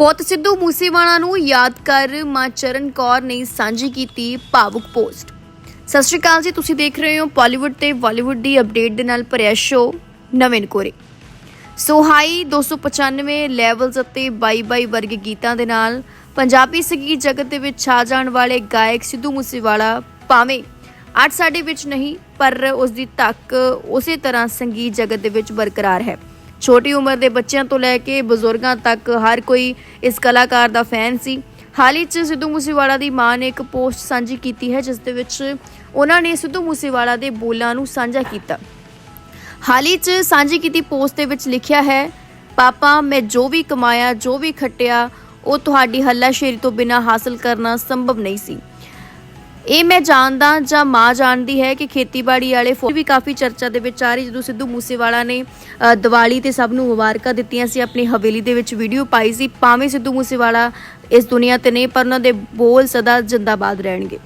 ਪੁੱਤ ਸਿੱਧੂ ਮੂਸੇਵਾਲਾ ਨੂੰ ਯਾਦ ਕਰ ਮਾਂ ਚਰਨ ਕੌਰ ਨੇ ਸਾਂਝੀ ਕੀਤੀ ਭਾਵੁਕ ਪੋਸਟ। ਸਤਿ ਸ਼੍ਰੀ ਅਕਾਲ ਜੀ, ਤੁਸੀਂ ਦੇਖ ਰਹੇ ਹੋ ਬਾਲੀਵੁੱਡ ਤੇ ਬਾਲੀਵੁੱਡ ਦੀ ਅਪਡੇਟ ਦੇ ਨਾਲ ਭਰਿਆ ਸ਼ੋਅ ਨਵੇਂ ਕੋਰੇ ਸੋ ਹਾਈ 295 ਲੈਵਲਸ ਅਤੇ 22 ਵਰਗੇ ਗੀਤਾਂ ਦੇ ਨਾਲ ਪੰਜਾਬੀ ਸੰਗੀਤ ਜਗਤ ਦੇ ਵਿੱਚ ਛਾ ਜਾਣ ਵਾਲੇ ਗਾਇਕ ਸਿੱਧੂ ਮੂਸੇਵਾਲਾ ਭਾਵੇਂ ਅੱਜ ਸਾਡੇ ਵਿੱਚ ਨਹੀਂ, ਪਰ ਉਸ ਦੀ ਧੱਕ ਉਸੇ ਤਰ੍ਹਾਂ ਸੰਗੀਤ ਜਗਤ ਦੇ ਵਿੱਚ ਬਰਕਰਾਰ ਹੈ। ਛੋਟੀ ਉਮਰ ਦੇ ਬੱਚਿਆਂ ਤੋਂ ਲੈ ਕੇ ਬਜ਼ੁਰਗਾਂ ਤੱਕ ਹਰ ਕੋਈ ਇਸ ਕਲਾਕਾਰ ਦਾ ਫੈਨ ਸੀ। ਹਾਲ ਹੀ 'ਚ ਸਿੱਧੂ ਮੂਸੇਵਾਲਾ ਦੀ ਮਾਂ ਨੇ ਇੱਕ ਪੋਸਟ ਸਾਂਝੀ ਕੀਤੀ ਹੈ, ਜਿਸ ਦੇ ਵਿੱਚ ਉਹਨਾਂ ਨੇ ਸਿੱਧੂ ਮੂਸੇਵਾਲਾ ਦੇ ਬੋਲਾਂ ਨੂੰ ਸਾਂਝਾ ਕੀਤਾ। ਹਾਲ ਹੀ 'ਚ ਸਾਂਝੀ ਕੀਤੀ ਪੋਸਟ ਦੇ ਵਿੱਚ ਲਿਖਿਆ ਹੈ, ਪਾਪਾ, ਮੈਂ ਜੋ ਵੀ ਕਮਾਇਆ, ਜੋ ਵੀ ਖੱਟਿਆ, ਉਹ ਤੁਹਾਡੀ ਹੱਲਾਸ਼ੇਰੀ ਤੋਂ ਬਿਨਾਂ ਹਾਸਲ ਕਰਨਾ ਸੰਭਵ ਨਹੀਂ ਸੀ। ਇਹ ਮੈਂ ਜਾਣਦਾ ਜਾਂ ਮਾਂ ਜਾਣਦੀ ਹੈ ਕਿ ਖੇਤੀਬਾੜੀ ਵਾਲੇ ਫੋ ਵੀ ਕਾਫੀ ਚਰਚਾ ਦੇ ਵਿੱਚ ਆ ਰਹੀ, ਜਦੋਂ ਸਿੱਧੂ ਮੂਸੇਵਾਲਾ ਨੇ ਦੀਵਾਲੀ ਤੇ ਸਭ ਨੂੰ ਮੁਬਾਰਕਾਂ ਦਿੱਤੀਆਂ ਸੀ, ਆਪਣੀ ਹਵੇਲੀ ਦੇ ਵਿੱਚ ਵੀਡੀਓ ਪਾਈ ਸੀ, ਭਾਵੇਂ ਸਿੱਧੂ ਮੂਸੇਵਾਲਾ ਇਸ ਦੁਨੀਆ ਤੇ ਨਹੀਂ ਪਰ ਉਹਨਾਂ ਦੇ ਬੋਲ ਸਦਾ ਜਿੰਦਾਬਾਦ ਰਹਿਣਗੇ।